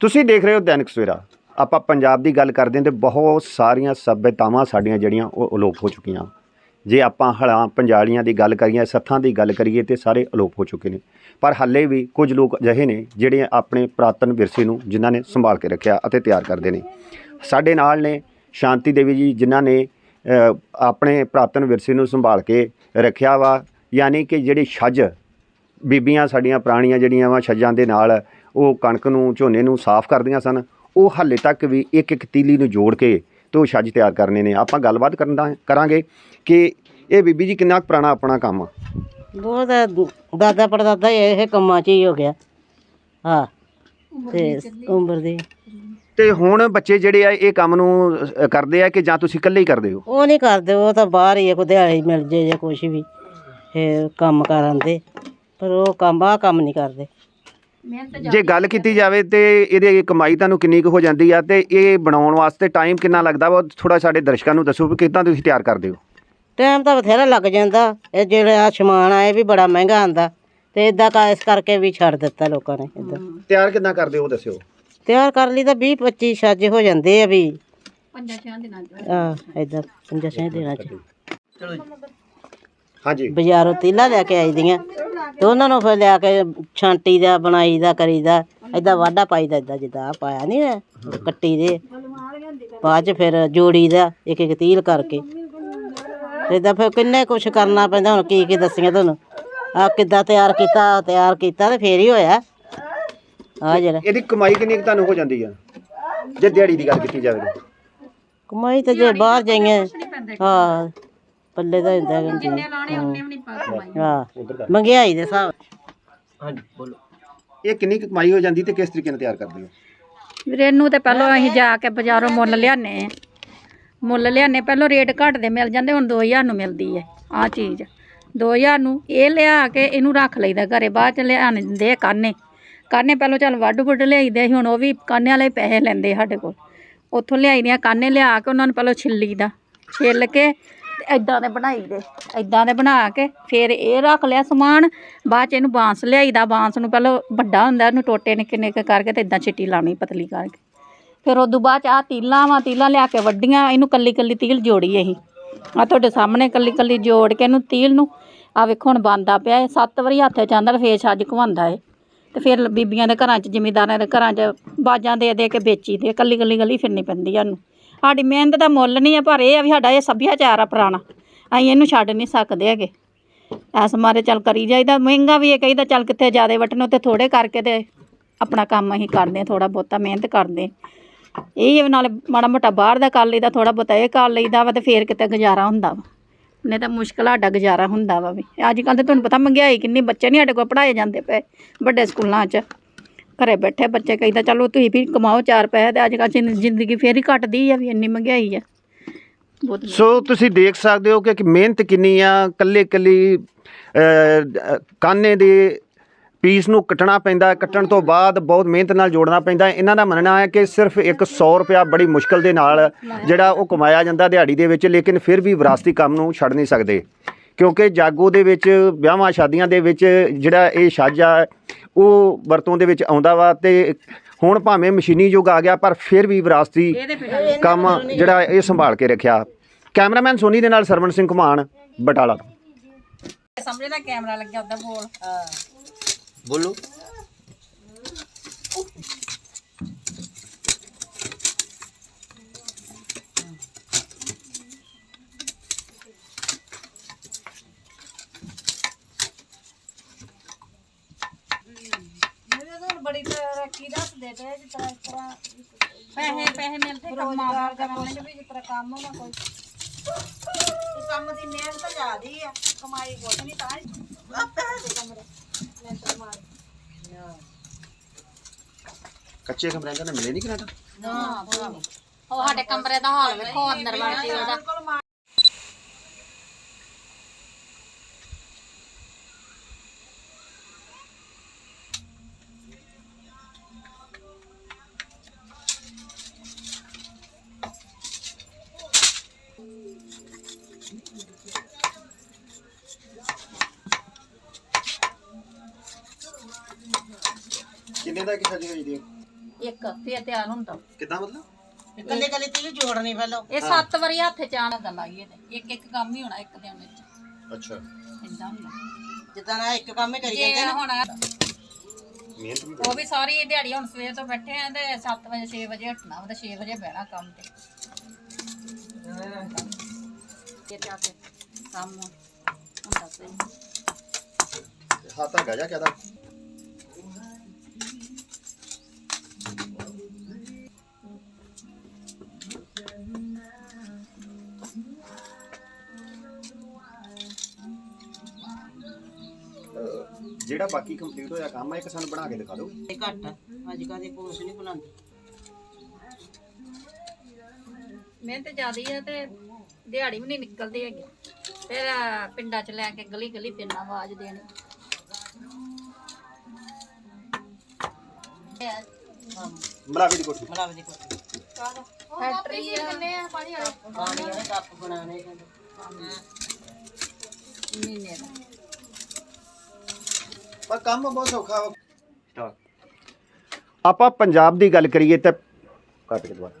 ਤੁਸੀਂ ਦੇਖ ਰਹੇ ਹੋ ਦੈਨਿਕ ਸਵੇਰਾ। ਆਪਾਂ ਪੰਜਾਬ ਦੀ ਗੱਲ ਕਰਦੇ ਹਾਂ ਤੇ ਬਹੁਤ ਸਾਰੀਆਂ ਸੱਭਿਅਤਾਵਾਂ ਸਾਡੀਆਂ ਜਿਹੜੀਆਂ ਉਹ ਅਲੋਪ ਹੋ ਚੁੱਕੀਆਂ। ਜੇ ਆਪਾਂ ਹਲਾਂ ਪੰਜਾਲੀਆਂ ਦੀ ਗੱਲ ਕਰੀਏ, ਸੱਥਾਂ ਦੀ ਗੱਲ ਕਰੀਏ ਤੇ ਸਾਰੇ ਅਲੋਪ ਹੋ ਚੁੱਕੇ ਨੇ। ਪਰ ਹਾਲੇ ਵੀ ਕੁਝ ਲੋਕ ਅਜਿਹੇ ਨੇ ਜਿਹੜੇ ਆਪਣੇ ਪ੍ਰਾਤਨ ਵਿਰਸੇ ਨੂੰ ਜਿਨ੍ਹਾਂ ਨੇ ਸੰਭਾਲ ਕੇ ਰੱਖਿਆ ਅਤੇ ਤਿਆਰ ਕਰਦੇ ਨੇ। ਸਾਡੇ ਨਾਲ ਨੇ ਸ਼ਾਂਤੀ ਦੇਵੀ ਜੀ, ਜਿਨ੍ਹਾਂ ਨੇ ਆਪਣੇ ਪ੍ਰਾਤਨ ਵਿਰਸੇ ਨੂੰ ਸੰਭਾਲ ਕੇ ਰੱਖਿਆ ਵਾ। ਯਾਨੀ ਕਿ ਜਿਹੜੀ ਛੱਜ ਬੀਬੀਆਂ ਸਾਡੀਆਂ ਪੁਰਾਣੀਆਂ ਜਿਹੜੀਆਂ ਵਾ ਛੱਜਾਂ ਦੇ ਨਾਲ ਉਹ ਕਣਕ ਨੂੰ ਝੋਨੇ ਨੂੰ ਸਾਫ਼ ਕਰਦੀਆਂ ਸਨ। ਉਹ ਹਾਲੇ ਤੱਕ ਵੀ ਇੱਕ ਇੱਕ ਤੀਲੀ ਨੂੰ ਜੋੜ ਕੇ ਤੇ ਉਹ ਛੱਜ ਤਿਆਰ ਕਰਨੇ ਨੇ। ਆਪਾਂ ਗੱਲਬਾਤ ਕਰਨ ਦਾ ਕਰਾਂਗੇ ਕਿ ਇਹ ਬੀਬੀ ਜੀ ਕਿੰਨਾ ਕੁ ਪੁਰਾਣਾ ਆਪਣਾ ਕੰਮ ਆ? ਬਹੁਤ ਦਾਦਾ ਪੜਦਾਦਾ ਇਹ ਕੰਮਾਂ 'ਚ ਹੀ ਹੋ ਗਿਆ। ਹਾਂ ਤੇ ਉਮਰ ਦੇ। ਤੇ ਹੁਣ ਬੱਚੇ ਜਿਹੜੇ ਆ ਇਹ ਕੰਮ ਨੂੰ ਕਰਦੇ ਆ ਕਿ ਜਾਂ ਤੁਸੀਂ ਇਕੱਲੇ ਹੀ ਕਰਦੇ ਹੋ? ਉਹ ਨਹੀਂ ਕਰਦੇ ਉਹ ਤਾਂ ਬਾਹਰ ਹੀ ਆ ਕੋਈ ਦਿਹਾੜੀ ਮਿਲ ਜੇ ਜਾਂ ਕੁਛ ਵੀ ਇਹ ਕੰਮ ਕਰਨ ਦੇ। ਪਰ ਉਹ ਕੰਮ ਆ ਕੰਮ ਨਹੀਂ ਕਰਦੇ। ਜੇ ਗੱਲ ਕੀਤੀ ਜਾਵੇ ਤੇ ਇਹਦੇ ਕਮਾਈ ਤੁਹਾਨੂੰ ਕਿੰਨੀ ਕੁ ਹੋ ਜਾਂਦੀ ਆ ਤੇ ਇਹ ਬਣਾਉਣ ਵਾਸਤੇ ਟਾਈਮ ਕਿੰਨਾ ਲੱਗਦਾ ਵਾ? ਥੋੜਾ ਸਾਡੇ ਦਰਸ਼ਕਾਂ ਨੂੰ ਦੱਸੋ ਵੀ ਕਿੱਦਾਂ ਤੁਸੀਂ ਤਿਆਰ ਕਰਦੇ ਹੋ। ਟਾਈਮ ਤਾਂ ਬਥੇਰਾ ਲੱਗ ਜਾਂਦਾ। ਇਹ ਜਿਹੜਾ ਆਹ ਸਮਾਨ ਆ ਇਹ ਵੀ ਬੜਾ ਮਹਿੰਗਾ ਆਂਦਾ। ਤੇ ਇਦਾਂ ਕਾ ਇਸ ਕਰਕੇ ਵੀ ਛੱਡ ਦਿੱਤਾ ਲੋਕਾਂ ਨੇ ਇਦਾਂ ਤਿਆਰ ਕਿੱਦਾਂ ਕਰਦੇ ਹੋ ਦੱਸਿਓ। ਤਿਆਰ ਕਰ ਲਈ ਤਾਂ 20 25 ਛੱਜ ਹੋ ਜਾਂਦੇ ਆ ਵੀ। ਪੰਜਾਂ ਛੇ ਦਿਨਾਂ ਚ। ਹਾਂ ਇਦਾਂ ਪੰਜਾਂ ਛੇ ਦਿਨਾਂ ਚ। ਹਾਂਜੀ। ਬਾਜ਼ਾਰੋਂ ਤੀਲਾ ਲੈ ਕੇ ਆਈ ਦੀਆਂ। ਤੇ ਉਹਨਾਂ ਨੂੰ ਫਿਰ ਲਿਆ ਕੇ ਛਾਂਟੀ ਦਾ ਬਣਾਈ ਦਾ ਕਰੀਦਾ ਏਦਾਂ ਵਾਢਾ ਪਾਈਦਾ ਏਦਾਂ ਜਿੱਦਾਂ ਆਹ ਪਾਇਆ ਨਹੀਂ ਹੈ ਕੱਟੀ ਦੇ। ਬਾਅਦ ਚ ਫਿਰ ਜੋੜੀ ਦਾ ਇੱਕ ਇੱਕ ਤੀਲ ਕਰਕੇ। ਏਦਾਂ ਫਿਰ ਕਿੰਨੇ ਕੁਛ ਕਰਨਾ ਪੈਂਦਾ ਹੁਣ ਕੀ ਕੀ ਦੱਸੀਆਂ ਤੁਹਾਨੂੰ। ਆ ਕਿੱਦਾਂ ਤਿਆਰ ਕੀਤਾ ਤਿਆਰ ਕੀਤਾ ਤੇ ਫੇਰ ਹੀ ਹੋਇਆ। ਆ ਜਿਹੜਾ। ਇਹਦੀ ਕਮਾਈ ਕਿੰਨੀ ਕੁ ਤੁਹਾਨੂੰ ਹੋ ਜਾਂਦੀ ਆ? ਜੇ ਦਿਹਾੜੀ ਦੀ ਗੱਲ ਕੀਤੀ ਜਾਵੇ ਤਾਂ। ਕਮਾਈ ਤਾਂ ਜੇ ਬਾਹਰ ਜਾਈਏ ਹਾਂ। ਪੱਲੇ ਦਾ ਹੁੰਦਾ ਜਿੰਨੇ ਹਾਂ ਮਹਿੰਗਾਈ ਦੇ ਹਿਸਾਬ ਇਹ ਕਿੰਨੀ ਕੁ ਕਮਾਈ ਹੋ ਜਾਂਦੀ ਤੇ ਕਿਸ ਤਰੀਕੇ ਨਾਲ ਤਿਆਰ ਕਰਦੇ ਹੋ? ਵੀਰੇ ਇਹਨੂੰ ਤੇ ਪਹਿਲਾਂ ਅਸੀਂ ਜਾ ਕੇ ਬਾਜ਼ਾਰੋਂ ਮੁੱਲ ਲਿਆਨੇ ਆ ਮੁੱਲ ਲਿਆਨੇ ਪਹਿਲਾਂ ਰੇਟ ਘੱਟ ਦੇ ਮਿਲ ਜਾਂਦੇ ਹੁਣ 2000 ਨੂੰ ਮਿਲਦੀ ਹੈ ਆ ਚੀਜ਼। 2000 ਨੂੰ ਇਹ ਲਿਆ ਕੇ ਇਹਨੂੰ ਰੱਖ ਲਈਦਾ ਘਰੇ ਬਾਅਦ ਚ ਲਿਆਣ ਦਿੰਦੇ ਆ ਕਾਨੇ। ਕਾਨੇ ਪਹਿਲਾਂ ਚੱਲ ਵੱਢ ਵੁੱਢ ਲਿਆਈਦੇ ਸੀ ਹੁਣ ਉਹ ਵੀ ਕਾਨੇ ਵਾਲੇ ਪੈਸੇ ਲੈਂਦੇ ਸਾਡੇ ਕੋਲ। ਉੱਥੋਂ ਲਿਆਈ ਦੀਆਂ ਕਾਨੇ ਲਿਆ ਕੇ ਉਹਨਾਂ ਨੂੰ ਪਹਿਲਾਂ ਛਿੱਲੀ ਦਾ ਛਿੱਲ ਕੇ ਐਦਾਂ ਦੇ ਬਣਾਈ ਦੇ। ਐਦਾਂ ਦੇ ਬਣਾ ਕੇ ਫਿਰ ਇਹ ਰੱਖ ਲਿਆ ਸਮਾਨ, ਬਾਅਦ ਚ ਇਹਨੂੰ ਬਾਂਸ ਲਿਆਈਦਾ ਬਾਂਸ ਨੂੰ ਪਹਿਲਾਂ ਵੱਡਾ ਹੁੰਦਾ ਉਹਨੂੰ ਟੋਟੇ ਨਿੱਕੇ ਨਿੱਕੇ ਕਰਕੇ ਤੇ ਇਦਾਂ ਛਿੱਟੀ ਲਾਉਣੀ ਪਤਲੀ ਕਰਕੇ। ਫਿਰ ਉਦੋਂ ਬਾਅਦ ਚ ਆਹ ਤੀਲਾਂ ਵਾ, ਤੀਲਾਂ ਲਿਆ ਕੇ ਵੱਡੀਆਂ, ਇਹਨੂੰ ਕੱਲੀ ਕੱਲੀ ਤੀਲ ਜੋੜੀ ਅਸੀਂ ਆ ਤੁਹਾਡੇ ਸਾਹਮਣੇ ਕੱਲੀ ਕੱਲੀ ਜੋੜ ਕੇ ਇਹਨੂੰ ਤੀਲ ਨੂੰ ਆ ਵੇਖੋ ਹੁਣ ਬੰਦਾ ਪਿਆ ਇਹ। ਸੱਤ ਵਾਰੀ ਹੱਥ ਚ ਆਂਦਾ ਫੇਰ ਛੱਜ ਘਵਾਉਂਦਾ ਏ ਤੇ ਫਿਰ ਬੀਬੀਆਂ ਦੇ ਘਰਾਂ 'ਚ, ਜਿਮੀਦਾਰਾਂ ਦੇ ਘਰਾਂ 'ਚ ਬਾਜਾਂ ਦੇ ਦੇ ਕੇ ਵੇਚੀ ਦੇ, ਕੱਲੀ ਕੱਲੀ ਗਲੀ ਫਿਰਨੀ ਪੈਂਦੀ ਆ ਸਾਨੂੰ ਸਾਡੀ ਮਿਹਨਤ ਦਾ ਮੁੱਲ ਨਹੀਂ ਹੈ ਪਰ ਇਹ ਆ ਵੀ ਸਾਡਾ ਇਹ ਸੱਭਿਆਚਾਰ ਆ ਪੁਰਾਣਾ। ਅਸੀਂ ਇਹਨੂੰ ਛੱਡ ਨਹੀਂ ਸਕਦੇ ਹੈਗੇ। ਐਸ ਮਾਰੇ ਚੱਲ ਕਰੀ ਜਾਈਦਾ। ਮਹਿੰਗਾ ਵੀ ਇਹ ਕਹੀਦਾ, ਚੱਲ ਕਿੱਥੇ ਜ਼ਿਆਦੇ ਵਟਣ ਉੱਤੇ ਥੋੜੇ ਕਰਕੇ ਤੇ ਆਪਣਾ ਕੰਮ ਅਸੀਂ ਕਰਦੇ ਥੋੜਾ ਬਹੁਤਾ ਮਿਹਨਤ ਕਰਦੇ ਇਹ ਨਾਲੇ ਮਾੜਾ ਮੋਟਾ ਬਾਹਰ ਦਾ ਕਰ ਲਈਦਾ ਥੋੜਾ ਬਹੁਤਾ ਇਹ ਕਰ ਲਈਦਾ ਵਾ ਤੇ ਫੇਰ ਕਿਤੇ ਗੁਜ਼ਾਰਾ ਹੁੰਦਾ ਵਾ। ਨਹੀਂ ਤਾਂ ਮੁਸ਼ਕਲ ਸਾਡਾ ਗੁਜ਼ਾਰਾ ਹੁੰਦਾ ਵਾ ਵੀ। ਅੱਜ ਕੱਲ੍ਹ ਤੇ ਤੁਹਾਨੂੰ ਪਤਾ ਮਹਿੰਗਾਈ ਕਿੰਨੀ, ਬੱਚੇ ਨਹੀਂ ਸਾਡੇ ਕੋਲ ਪੜ੍ਹਾਏ ਜਾਂਦੇ ਪਏ ਵੱਡੇ ਸਕੂਲਾਂ 'ਚ। ਘਰੇ ਬੈਠੇ ਬੱਚੇ ਕਹਿੰਦਾ, ਚਲੋ ਤੁਸੀਂ ਵੀ ਕਮਾਓ ਚਾਰ ਪੈਸੇ ਤੇ ਅੱਜ ਕੱਲ੍ਹ ਜ਼ਿੰ- ਜ਼ਿੰਦਗੀ ਫੇਰ ਹੀ ਘਟਦੀ ਆ ਵੀ ਇੰਨੀ ਮਹਿੰਗਾਈ ਆ। ਬਹੁਤ ਸੋ ਤੁਸੀਂ ਦੇਖ ਸਕਦੇ ਹੋ ਕਿ ਕਿ ਮਿਹਨਤ ਕਿੰਨੀ ਆ ਕੱਲੇ ਕੱਲੀ ਕਾਨੇ ਦੇ ਪੀਸ ਨੂੰ ਕੱਟਣਾ ਪੈਂਦਾ, ਕੱਟਣ ਤੋਂ ਬਾਅਦ ਬਹੁਤ ਮਿਹਨਤ ਨਾਲ ਜੋੜਨਾ ਪੈਂਦਾ। ਇਹਨਾਂ ਦਾ ਮੰਨਣਾ ਹੈ ਕਿ ਸਿਰਫ ਇੱਕ 100 ਰੁਪਿਆ ਬੜੀ ਮੁਸ਼ਕਲ ਦੇ ਨਾਲ ਜਿਹੜਾ ਉਹ ਕਮਾਇਆ ਜਾਂਦਾ ਦਿਹਾੜੀ ਦੇ ਵਿੱਚ, ਲੇਕਿਨ ਫਿਰ ਵੀ ਵਿਰਾਸਤੀ ਕੰਮ ਨੂੰ ਛੱਡ ਨਹੀਂ ਸਕਦੇ। ਕਿਉਂਕਿ ਜਾਗੋ ਦੇ ਵਿੱਚ ਵਿਆਹਾਂ ਸ਼ਾਦੀਆਂ ਦੇ ਵਿੱਚ ਜਿਹੜਾ ਇਹ ਛੱਜ ਆ ਉਹ ਵਰਤੋਂ ਦੇ ਵਿੱਚ ਆਉਂਦਾ ਵਾ ਤੇ ਹੁਣ ਭਾਵੇਂ ਮਸ਼ੀਨੀ ਯੁੱਗ ਆ ਗਿਆ ਪਰ ਫਿਰ ਵੀ ਵਿਰਾਸਤੀ ਕੰਮ ਜਿਹੜਾ ਇਹ ਸੰਭਾਲ ਕੇ ਰੱਖਿਆ। ਕੈਮਰਾਮੈਨ ਸੋਨੀ ਦੇ ਨਾਲ ਸਰਵਣ ਸਿੰਘ ਘੁਮਾਣ ਬਟਾਲਾ ਦਾ ਕੈਮਰਾ ਲੱਗਿਆ ਉਹਦਾ ਬੋਲ। ਬੋਲੋ ਬੜੀ ਤਰੱਕੀ ਦੱਸਦੇ ਪਏ ਜਿਸ ਤਰ੍ਹਾਂ ਇਸ ਤਰ੍ਹਾਂ ਪੈਸੇ ਪੈਸੇ ਮਿਲਦੇ ਰੋਜ਼ਗਾਰ ਦਾ ਕੁਛ ਵੀ ਜਿਸ ਤਰ੍ਹਾਂ ਕੰਮ ਨਾ ਕੋਈ। ਇਹ ਕੰਮ ਦੀ ਮਿਹਨਤ ਜ਼ਿਆਦੀ ਆ ਕਮਾਈ ਕੁਛ ਨਹੀਂ ਤਾਂ ਹੀ ਪੈਸੇ ਕਮਰੇ ਲੈਂਟਰ ਮਾਰ। ਕੱਚੇ ਕਮਰਿਆਂ ਦਾ ਮਿਲੇ ਨਹੀਂ ਕਨਾਡਾ ਉਹ ਸਾਡੇ ਕਮਰੇ ਦਾ ਹਾਲ ਵੇਖੋ ਅੰਦਰ ਵੜ ਕੇ ਉਹਦਾ। ਕਿੰਨੇ ਦਾ ਕਿੱਥੇ ਚਾਹੀਦੀ ਹੈ ਇੱਕ ਫੇਰ ਤਿਆਰ ਹੁੰਦਾ। ਕਿੱਦਾਂ ਮਤਲਬ? ਕੱਲੇ ਕੱਲੇ ਤੀ ਜੋੜਨੀ ਪਹਿਲਾਂ। ਇਹ ਸੱਤ ਵਾਰੀ ਹੱਥ ਚਾਣ ਗੱਲ ਆਈ ਇਹਦੇ ਇੱਕ ਇੱਕ ਕੰਮ ਹੀ ਹੋਣਾ ਇੱਕ ਦਿਨ ਵਿੱਚ। ਅੱਛਾ। ਇੰਦਾ ਹੁੰਦਾ। ਜਿੱਦਾਂ ਨਾ ਇੱਕ ਕੰਮ ਹੀ ਕਰੀ ਜੇ ਜਾਂਦੇ ਹੁਣ ਮਿਹਨਤ ਵੀ ਉਹ ਵੀ ਸਾਰੀ ਦਿਹਾੜੀ ਹੁਣ ਸਵੇਰ ਤੋਂ ਬੈਠੇ ਆਂ ਤੇ 7 ਵਜੇ 6 ਵਜੇ ਉੱਠਣਾ ਹੁੰਦਾ 6 ਵਜੇ ਬਹਿਣਾ ਕੰਮ ਤੇ। ਇਹ ਤੇ ਆ ਕੇ ਕੰਮ ਹੁੰਦਾ ਤੇ ਹੱਥ ਹੈਗਾ ਜਾਂ ਕਿਹਦਾ ਜਿਹੜਾ ਬਾਕੀ ਕੰਪਲੀਟ ਹੋਇਆ ਕੰਮ ਹੈ ਇੱਕ ਸਾਨੂੰ ਬਣਾ ਕੇ ਦਿਖਾ ਦਿਓ। ਇਹ ਘੱਟ ਆ ਅੱਜ ਕੱਲ੍ਹ ਦੇ ਪੋਸ ਨਹੀਂ ਬਣਾਉਂਦੇ। ਮਿਹਨਤ ਜ਼ਿਆਦੀ ਹੈ ਤੇ ਦਿਹਾੜੀ ਵੀ ਨਹੀਂ ਨਿਕਲਦੀ ਹੈਗੀ। ਫਿਰ ਅਹ, ਪਿੰਡਾਂ 'ਚ ਲੈ ਕੇ ਗਲੀ ਗਲੀ ਫਿਰਨਾ ਆਵਾਜ਼ ਦੇਣੀ। ਮਲਾਵੀ ਦੀ ਕੋਠੀ। ਮਲਾਵ ਦੀ ਕੋਠੀ। ਫੈਕਟਰੀ ਆ। ਪਾਣੀ ਵਾਲੇ ਪਾਣੀ ਵਾਲੇ ਕੱਪ ਬਣਾਉਣੇ ਕਹਿੰਦੇ ਮਹੀਨੇ ਦਾ। ਪਰ ਕੰਮ ਬਹੁਤ ਸੌਖਾ ਵਾ। ਆਪਾਂ ਪੰਜਾਬ ਦੀ ਗੱਲ ਕਰੀਏ ਤੇ ਕੱਟ ਕੇ ਦੁਬਾਰਾ